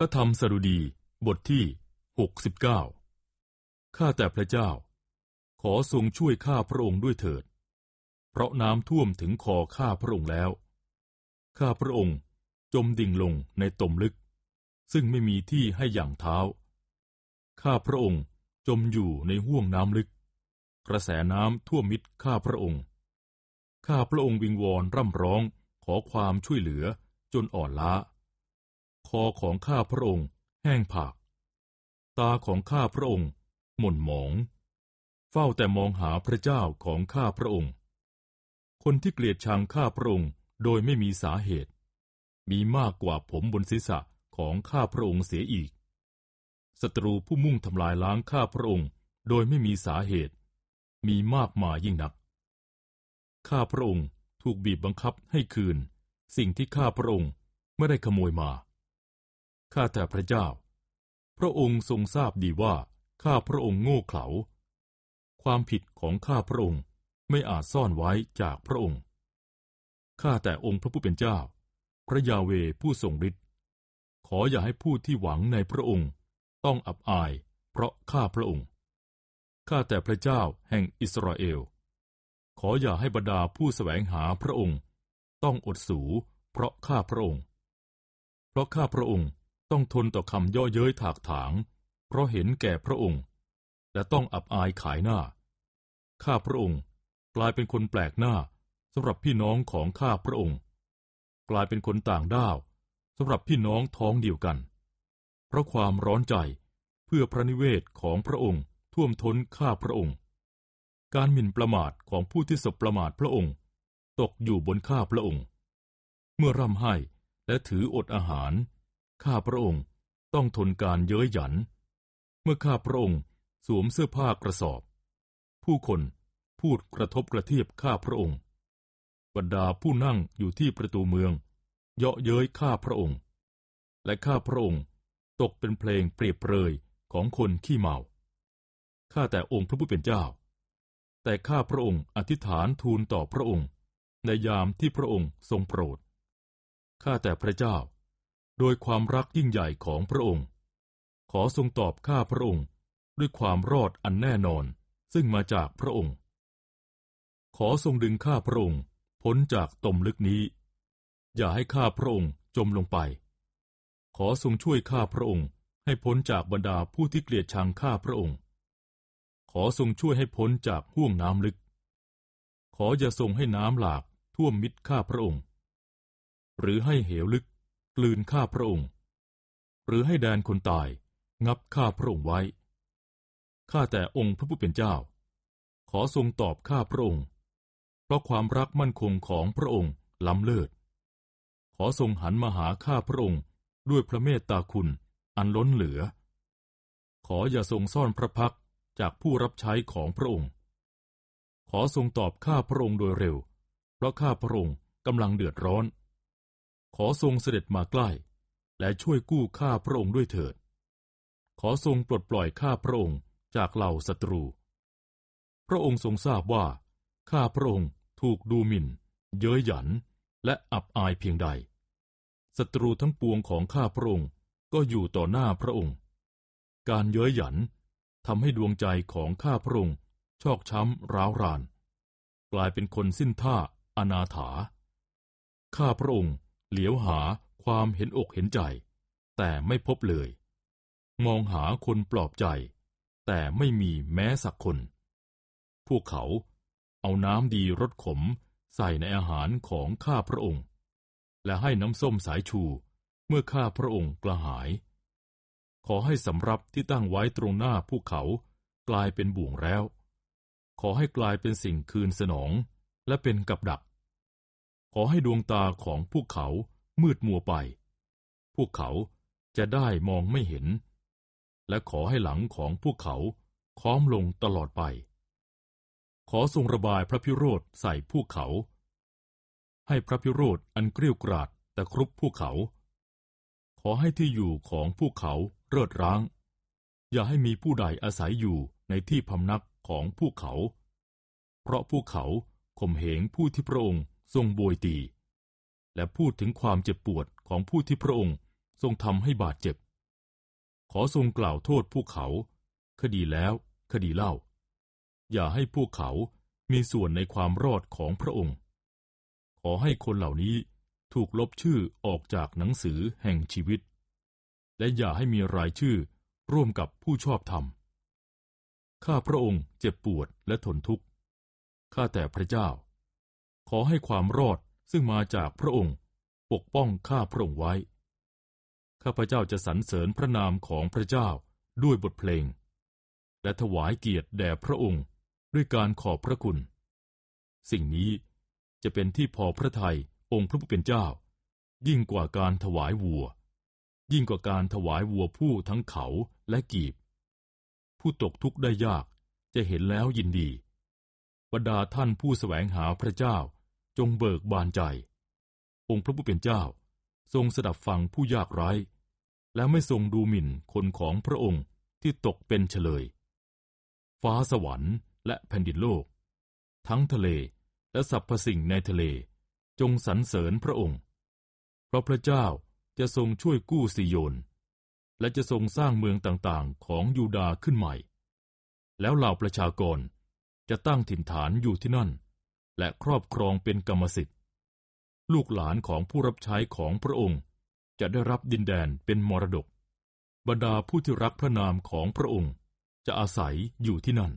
ระธรรมสดุดีบทที่หกสิบเก้าข้าแต่พระเจ้า ขอทรงช่วยข้าพระองค์ด้วยเถิด เพราะน้ำท่วมถึงคอข้าพระองค์แล้ว ข้าพระองค์จมดิ่งลงในตมลึก ซึ่งไม่มีที่ให้อย่างเท้า ข้าพระองค์จมอยู่ในห้วงน้ำลึก กระแสน้ำท่วมมิดข้าพระองค์ ข้าพระองค์วิงวอนร่ำร้องขอความช่วยเหลือจนอ่อนล้า คอของข้าพระองค์ แห้งผาก ตาของข้าพระองค์ หม่นหมอง เฝ้าแต่มองหาพระเจ้าของข้าพระองค์ คนที่เกลียดชังข้าพระองค์โดยไม่มีสาเหตุ มีมากกว่าผมบนศีรษะของข้าพระองค์เสียอีก ศัตรูผู้มุ่งทำลายล้างข้าพระองค์ โดยไม่มีสาเหตุ มีมากมายยิ่งนัก ข้าพระองค์ถูกบีบบังคับให้คืน สิ่งที่ข้าพระองค์ไม่ได้ขโมยมา ข้าแต่พระเจ้า พระองค์ทรงทราบดีว่าข้าพระองค์โง่เขลา ความผิดของข้าพระองค์ไม่อาจซ่อนไว้จากพระองค์ ข้าแต่องค์พระผู้เป็นเจ้า พระยาเวผู้ทรงฤทธิ์ ขออย่าให้ผู้ที่หวังในพระองค์ต้องอับอายเพราะข้าพระองค์ ข้าแต่พระเจ้าแห่งอิสราเอล ขออย่าให้บรรดาผู้แสวงหาพระองค์ ต้องอดสูเพราะข้าพระองค์ เพราะข้าพระองค์ ต้องทนต่อคำย่อเย้ยถากถาง เพราะเห็นแก่พระองค์ และต้องอับอายขายหน้า ข้าพระองค์กลายเป็นคนแปลกหน้าสำหรับพี่น้องของข้าพระองค์ กลายเป็นคนต่างด้าวสำหรับพี่น้องท้องเดียวกัน เพราะความร้อนใจเพื่อพระนิเวศของพระองค์ท่วมท้นข้าพระองค์ การหมิ่นประมาทของผู้ที่สบประมาทพระองค์ ตกอยู่บนข้าพระองค์ เมื่อร่ำไห้และถืออดอาหาร ข้าพระองค์ต้องทนการเย้ยหยัน เมื่อข้าพระองค์สวมเสื้อผ้ากระสอบ ผู้คนพูดกระทบกระเทียบข้าพระองค์ บรรดาผู้นั่งอยู่ที่ประตูเมือง เยาะเย้ยข้าพระองค์ และข้าพระองค์ตกเป็นเพลงเปรียบเปรยของคนขี้เมา ข้าแต่องค์พระผู้เป็นเจ้า แต่ข้าพระองค์อธิษฐานทูลต่อพระองค์ ในยามที่พระองค์ทรงโปรด ข้าแต่พระเจ้า โดยความรักยิ่งใหญ่ของพระองค์ ขอทรงตอบข้าพระองค์ด้วยความรอดอันแน่นอนซึ่งมาจากพระองค์ ขอทรงดึงข้าพระองค์พ้นจากตมลึกนี้ อย่าให้ข้าพระองค์จมลงไป ขอทรงช่วยข้าพระองค์ให้พ้นจากบรรดาผู้ที่เกลียดชังข้าพระองค์ ขอทรงช่วยให้พ้นจากห่วงน้ำลึก ขออย่าทรงให้น้ำหลากท่วมมิดข้าพระองค์ หรือให้เหวลึกก ลืนข้าพระองค์ หรือให้แดนคนตายงับข้าพระองค์ไว้ ข้าแต่องค์พระผู้เป็นเจ้า ขอทรงตอบข้าพระองค์ เพราะความรักมั่นคงของพระองค์ล้ำเลิศ ขอทรงหันมาหาข้าพระองค์ด้วยพระเมตตาคุณอันล้นเหลือ ขออย่าทรงซ่อนพระพักจากผู้รับใช้ของพระองค์ ขอทรงตอบข้าพระองค์โดยเร็ว เพราะข้าพระองค์กำลังเดือดร้อน ขอทรงเสด็จมาใกล้ และช่วยกู้ข้าพระองค์ด้วยเถิด ขอทรงปลดปล่อยข้าพระองค์จากเหล่าศัตรู พระองค์ทรงทราบว่า ข้าพระองค์ถูกดูหมิ่น เย้ยหยัน และอับอายเพียงใด ศัตรูทั้งปวงของข้าพระองค์ก็อยู่ต่อหน้าพระองค์ การเย้ยหยันทำให้ดวงใจของข้าพระองค์ชอกช้ำร้าวราน กลายเป็นคนสิ้นท่าอนาถา ข้าพระองค์ เหลียวหาความเห็นอกเห็นใจ แต่ไม่พบเลย มองหาคนปลอบใจ แต่ไม่มีแม้สักคน พวกเขาเอาน้ำดีรสขมใส่ในอาหารของข้าพระองค์ และให้น้ำส้มสายชูเมื่อข้าพระองค์กระหาย ขอให้สำรับที่ตั้งไว้ตรงหน้าภูเขากลายเป็นบ่วงแล้ว ขอให้กลายเป็นสิ่งคืนสนองและเป็นกับดัก ขอให้ดวงตาของพวกเขามืดมัวไป พวกเขาจะได้มองไม่เห็น และขอให้หลังของพวกเขาค้อมลงตลอดไป ขอทรงระบายพระพิโรธใส่พวกเขา ให้พระพิโรธอันเกลี้ยกราดแต่ครุบพวกเขา ขอให้ที่อยู่ของพวกเขาเริดร้าง อย่าให้มีผู้ใดอาศัยอยู่ในที่พำนักของพวกเขา เพราะพวกเขาข่มเหงผู้ที่พระองค์ ทรงโบยตี และพูดถึงความเจ็บปวดของผู้ที่พระองค์ทรงทำให้บาดเจ็บ ขอทรงกล่าวโทษพวกเขา คดีแล้วคดีเล่า อย่าให้พวกเขามีส่วนในความรอดของพระองค์ ขอให้คนเหล่านี้ถูกลบชื่อออกจากหนังสือแห่งชีวิต และอย่าให้มีรายชื่อร่วมกับผู้ชอบธรรม ข้าพระองค์เจ็บปวดและทนทุกข์ ข้าแต่พระเจ้า ขอให้ความรอดซึ่งมาจากพระองค์ ปกป้องข้าพระองค์ไว้ ข้าพระเจ้าจะสรรเสริญพระนามของพระเจ้าด้วยบทเพลง และถวายเกียรติแด่พระองค์ด้วยการขอบพระคุณ สิ่งนี้จะเป็นที่พอพระทัยองค์พระผู้เป็นเจ้า ยิ่งกว่าการถวายวัว ยิ่งกว่าการถวายวัวผู้ทั้งเขาและกีบ ผู้ตกทุกข์ได้ยากจะเห็นแล้วยินดีบรรดาท่านผู้แสวงหาพระเจ้า จงเบิกบานใจ องค์พระผู้เป็นเจ้า ทรงสดับฟังผู้ยากไร้ และไม่ทรงดูหมิ่นคนของพระองค์ที่ตกเป็นเฉลย ฟ้าสวรรค์และแผ่นดินโลก ทั้งทะเลและสรรพสิ่งในทะเล จงสรรเสริญพระองค์ เพราะพระเจ้าจะทรงช่วยกู้สิโยน และจะทรงสร้างเมืองต่างๆ ของยูดาขึ้นใหม่ แล้วเหล่าประชากรจะตั้งถิ่นฐานอยู่ที่นั่น และครอบครองเป็นกรรมสิทธิ์ ลูกหลานของผู้รับใช้ของพระองค์ จะได้รับดินแดนเป็นมรดก บรรดาผู้ที่รักพระนามของพระองค์ จะอาศัยอยู่ที่นั่น